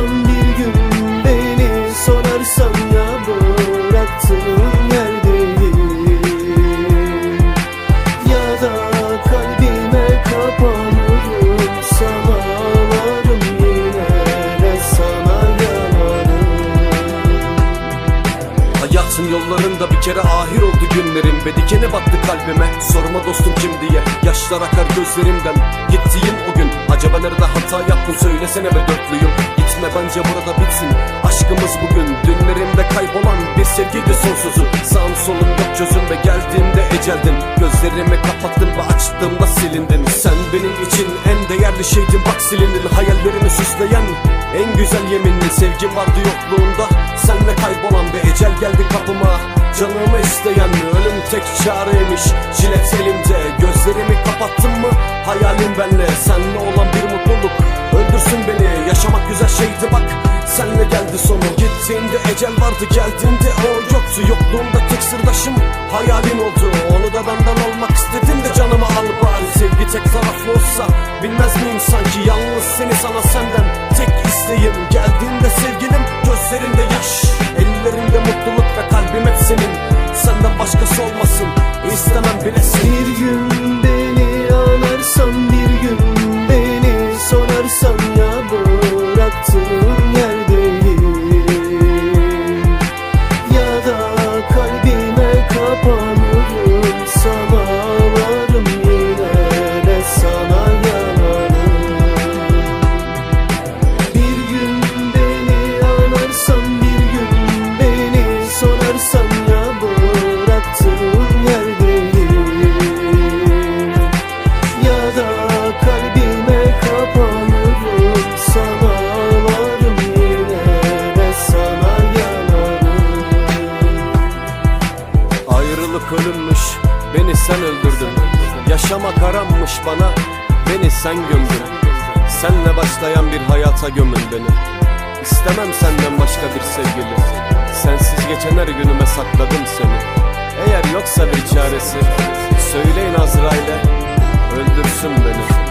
Sorarsan bir gün beni sorarsan ya bıraktığın yerdeyim Ya da kalbime kapanırım sana ağlarım yine ve sana yanarım Hayatın yollarında bir kere ahir oldu günlerim. Ve dikene battı kalbime. Sorma dostum kim diye. Yaşlar akar gözlerimden. Gittiğim o gün. Acaba nerede hata yaptın? Söylesene be dörtlüyüm. Gitme bence burada bitsin. Aşkımız bugün Dünlerimde kaybolan bir sevgiydi sonsuzu. Sağım solum yok çözüm ve geldiğimde eceldin Gözlerimi kapattım ve açtığımda silindin Sen benim için en değerli şeydin bak silindin. Hayallerimi süsleyen en güzel yeminli Sevgim vardı yokluğunda. Senle kaybolan ve ecel geldi kapıma. Canımı isteyen ölüm tek çareymiş. Jilet elimde gözlerimi kapattım mı? Hayalim benle senle olan bir ecel vardı geldiğinde o yoktu Yokluğumda tek sırdaşım hayalin oldu. Onu da benden almak istedim de canımı al bari. Sevgi tek taraflı olsa bilmez miyim sanki? Yalnız seni sana senden tek isteğim. Geldiğinde sevgilim gözlerinde yaş. Ellerinde mutluluk ve kalbim hep senin. Senden başkası olmasın istemem bile seni. Bir gün Ayrılık ölümmüş beni sen öldürdün. Yaşamak aranmış bana beni sen gömdün. Senle başlayan bir hayata gömün beni. İstemem senden başka bir sevgili. Sensiz geçen her günüme sakladım seni. Eğer yoksa bir çaresi Söyleyin Azrail'e öldürsün beni